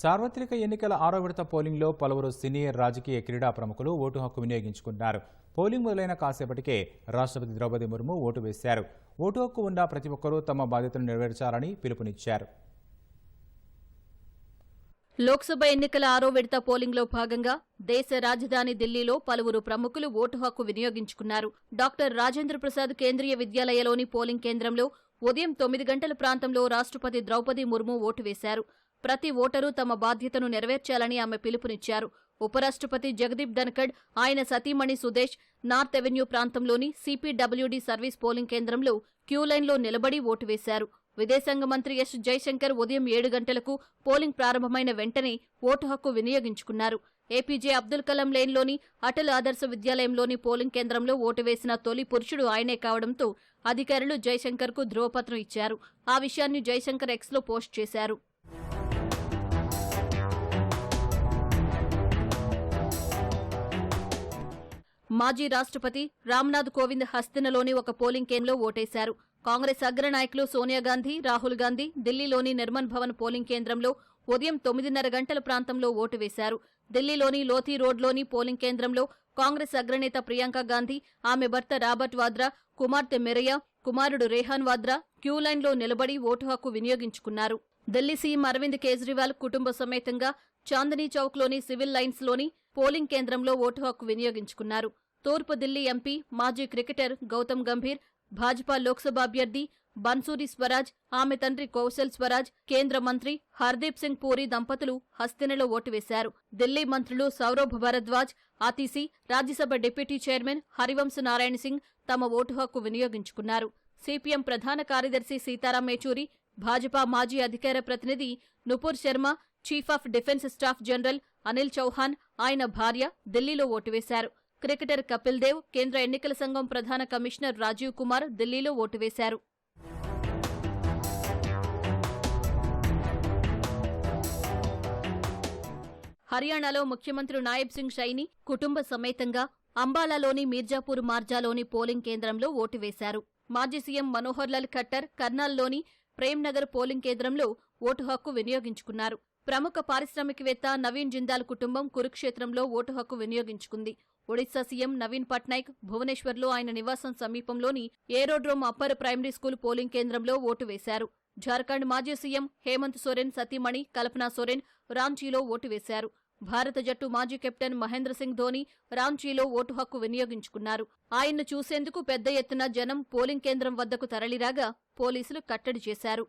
సార్వత్రిక ఎన్నికల ఆరో విడత పోలింగ్లో పలువురు సీనియర్ రాజకీయ క్రీడా ప్రముఖులు ఓటు హక్కు వినియోగించుకున్నారు. పోలింగ్ మొదలైన కాసేపటికే రాష్ట్రపతి ద్రౌపది ముర్ము ఓటు వేశారు. ఓటు హక్కు ఉన్న ప్రతి ఒక్కరూ తమ బాధ్యతను నెరవేర్చాలని పిలుపునిచ్చారు. లోక్సభ ఎన్నికల ఆరో విడత పోలింగ్లో భాగంగా దేశ రాజధాని ఢిల్లీలో పలువురు ప్రముఖులు ఓటు హక్కు వినియోగించుకున్నారు. డాక్టర్ రాజేంద్ర ప్రసాద్ కేంద్రీయ విద్యాలయలోని పోలింగ్ కేంద్రంలో ఉదయం తొమ్మిది గంటల ప్రాంతంలో రాష్ట్రపతి ద్రౌపది ముర్ము ఓటు వేశారు. ప్రతి ఓటరు తమ బాధ్యతను నెరవేర్చాలని ఆమె పిలుపునిచ్చారు. ఉపరాష్ట్రపతి జగదీప్ ధన్కడ్ ఆయన సతీమణి సుదేశ్ నార్త్ ఎవెన్యూ ప్రాంతంలోని సిపిడబ్ల్యూడి సర్వీస్ పోలింగ్ కేంద్రంలో క్యూలైన్లో నిలబడి ఓటు వేశారు. విదేశాంగ మంత్రి ఎస్ జైశంకర్ ఉదయం ఏడు గంటలకు పోలింగ్ ప్రారంభమైన వెంటనే ఓటు హక్కు వినియోగించుకున్నారు. ఏపీజే అబ్దుల్ కలాం లేన్లోని అటల్ ఆదర్శ విద్యాలయంలోని పోలింగ్ కేంద్రంలో ఓటు వేసిన తొలి పురుషుడు ఆయనే కావడంతో అధికారులు జైశంకర్కు ధ్రువపత్రం ఇచ్చారు. ఆ విషయాన్ని జైశంకర్ ఎక్స్లో పోస్ట్ చేశారు. మాజీ రాష్ట్రపతి రామ్నాథ్ కోవింద్ హస్తినలోని ఒక పోలింగ్ కేంద్రంలో ఓటేశారు. కాంగ్రెస్ అగ్రనాయకులు సోనియా గాంధీ రాహుల్ గాంధీ ఢిల్లీలోని నిర్మన్ భవన్ పోలింగ్ కేంద్రంలో ఉదయం తొమ్మిదిన్నర గంటల ప్రాంతంలో ఓటు వేశారు. ఢిల్లీలోని లోథీ రోడ్లోని పోలింగ్ కేంద్రంలో కాంగ్రెస్ అగ్రనేత ప్రియాంక గాంధీ ఆమె భర్త రాబర్ట్ వాద్రా కుమార్తె మెరయ్య కుమారుడు రేహాన్ వాద్రా క్యూలైన్లో నిలబడి ఓటు హక్కు వినియోగించుకున్నారు. ఢిల్లీ సీఎం అరవింద్ కేజ్రీవాల్ కుటుంబ సమేతంగా చాందనీ చౌక్లోని సివిల్ లైన్స్లోని పోలింగ్ కేంద్రంలో ఓటు హక్కు వినియోగించుకున్నారు. తూర్పు ఢిల్లీ ఎంపీ మాజీ క్రికెటర్ గౌతమ్ గంభీర్ భాజపా లోక్సభ అభ్యర్థి బన్సూరి స్వరాజ్ ఆమె తండ్రి కౌశల్ స్వరాజ్ కేంద్ర మంత్రి హర్దీప్ సింగ్ పూరి దంపతులు హస్తినలో ఓటు వేశారు. ఢిల్లీ మంత్రులు సౌరభ్ భరద్వాజ్ ఆతీసీ రాజ్యసభ డిప్యూటీ చైర్మన్ హరివంశ్ నారాయణ సింగ్ తమ ఓటు హక్కు వినియోగించుకున్నారు. సిపిఎం ప్రధాన కార్యదర్శి సీతారాం ఏచూరి భాజపా మాజీ అధికార ప్రతినిధి Nupur Sharma chief of defence staff general Anil Chauhan ఆయన భార్య ఢిల్లీలో ఓటు వేశారు. క్రికెటర్ కపిల్ దేవ్ కేంద్ర ఎన్నికల సంఘం ప్రధాన కమిషనర్ రాజీవ్ కుమార్ ఢిల్లీలో ఓటు వేశారు. హర్యానాలో ముఖ్యమంత్రి నాయబ్ సింగ్ షైని కుటుంబ సమేతంగా అంబాలాలోని మీర్జాపూర్ మార్జాలోని పోలింగ్ కేంద్రంలో ఓటు వేశారు. మాజీ సీఎం మనోహర్ లాల్ ఖట్టర్ కర్నాల్లోని ప్రేమ్నగర్ పోలింగ్ కేంద్రంలో ఓటు హక్కు వినియోగించుకున్నారు. ప్రముఖ పారిశ్రామికవేత్త నవీన్ జిందాల్ కుటుంబం కురుక్షేత్రంలో ఓటు హక్కు వినియోగించుకుంది. ఒడిశా సీఎం నవీన్ పట్నాయక్ భువనేశ్వర్లో ఆయన నివాసం సమీపంలోని aerodrome upper primary school polling కేంద్రంలో ఓటు వేశారు. జార్ఖండ్ మాజీ సీఎం హేమంత్ సోరెన్ సతీమణి కల్పనా సోరెన్ రాంచీలో ఓటు వేశారు. భారత జట్టు మాజీ కెప్టెన్ మహేంద్ర సింగ్ ధోని రాంచీలో ఓటు హక్కు వినియోగించుకున్నారు. ఆయన్ను చూసేందుకు పెద్ద ఎత్తున జనం పోలింగ్ కేంద్రం వద్దకు తరలిరాగా పోలీసులు కట్టడి చేశారు.